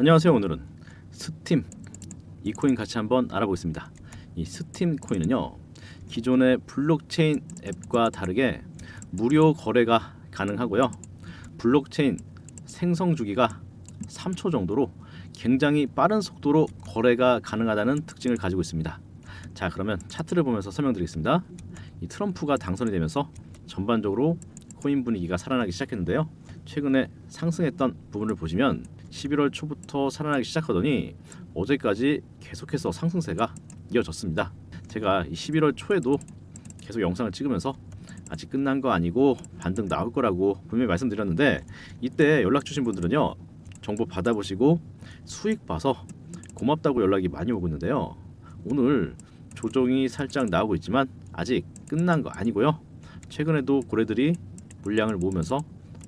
안녕하세요. 오늘은 스팀 이 코인 같이 한번 알아보겠습니다. 이 스팀 코인은요 기존의 블록체인 앱과 다르게 무료 거래가 가능하고요. 블록체인 생성 주기가 3초 정도로 굉장히 빠른 속도로 거래가 가능하다는 특징을 가지고 있습니다. 자 그러면 차트를 보면서 설명드리겠습니다. 이 트럼프가 당선이 되면서 전반적으로 코인 분위기가 살아나기 시작했는데요. 최근에 상승했던 부분을 보시면 11월 초부터 살아나기 시작하더니 어제까지 계속해서 상승세가 이어졌습니다. 제가 이 11월 초에도 계속 영상을 찍으면서 아직 끝난 거 아니고 반등 나올 거라고 분명히 말씀드렸는데 이때 연락 주신 분들은요 정보 받아보시고 수익 봐서 고맙다고 연락이 많이 오고 있는데요 오늘 조정이 살짝 나오고 있지만 아직 끝난 거 아니고요 최근에도 고래들이 물량을 모으면서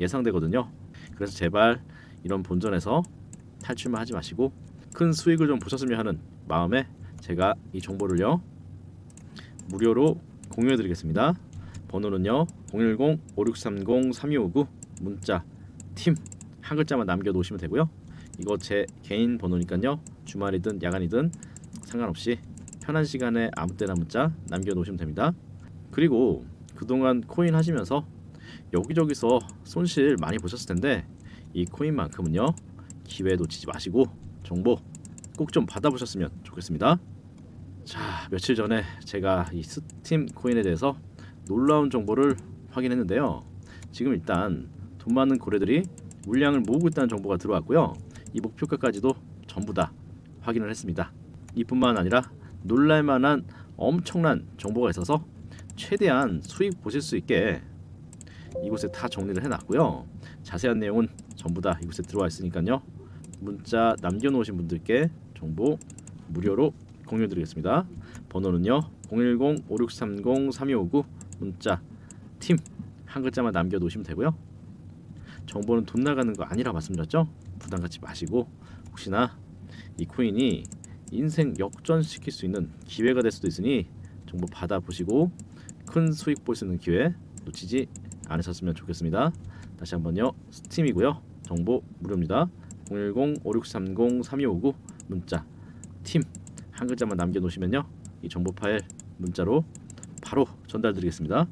예상되거든요. 그래서 제발 이런 본전에서 탈출만 하지 마시고 큰 수익을 좀 보셨으면 하는 마음에 제가 이 정보를요 무료로 공유해 드리겠습니다. 번호는요 010-5630-3259 문자 팀 한 글자만 남겨 놓으시면 되고요. 이거 제 개인 번호니까요 주말이든 야간이든 상관없이 편한 시간에 아무 때나 문자 남겨 놓으시면 됩니다. 그리고 그동안 코인 하시면서 여기저기서 손실 많이 보셨을 텐데 이 코인만큼은요 기회 놓치지 마시고 정보 꼭 좀 받아보셨으면 좋겠습니다. 자 며칠 전에 제가 이 스팀 코인에 대해서 놀라운 정보를 확인했는데요. 지금 일단 돈 많은 고래들이 물량을 모으고 있다는 정보가 들어왔고요. 이 목표가까지도 전부 다 확인을 했습니다. 이뿐만 아니라 놀랄만한 엄청난 정보가 있어서 최대한 수익 보실 수 있게 이곳에 다 정리를 해놨고요. 자세한 내용은 전부 다 이곳에 들어와 있으니까요. 문자 남겨놓으신 분들께 정보 무료로 공유드리겠습니다. 번호는요 010-5630-3259 문자 팀 한 글자만 남겨놓으시면 되고요. 정보는 돈 나가는 거 아니라 말씀드렸죠? 부담 갖지 마시고 혹시나 이 코인이 인생 역전시킬 수 있는 기회가 될 수도 있으니 정보 받아보시고 큰 수익 볼 수 있는 기회 놓치지 않으셨으면 좋겠습니다. 다시 한번요. 스팀이고요. 정보 무료입니다. 010-5630-3259 문자 팀 한 글자만 남겨놓으시면요. 이 정보 파일 문자로 바로 전달드리겠습니다.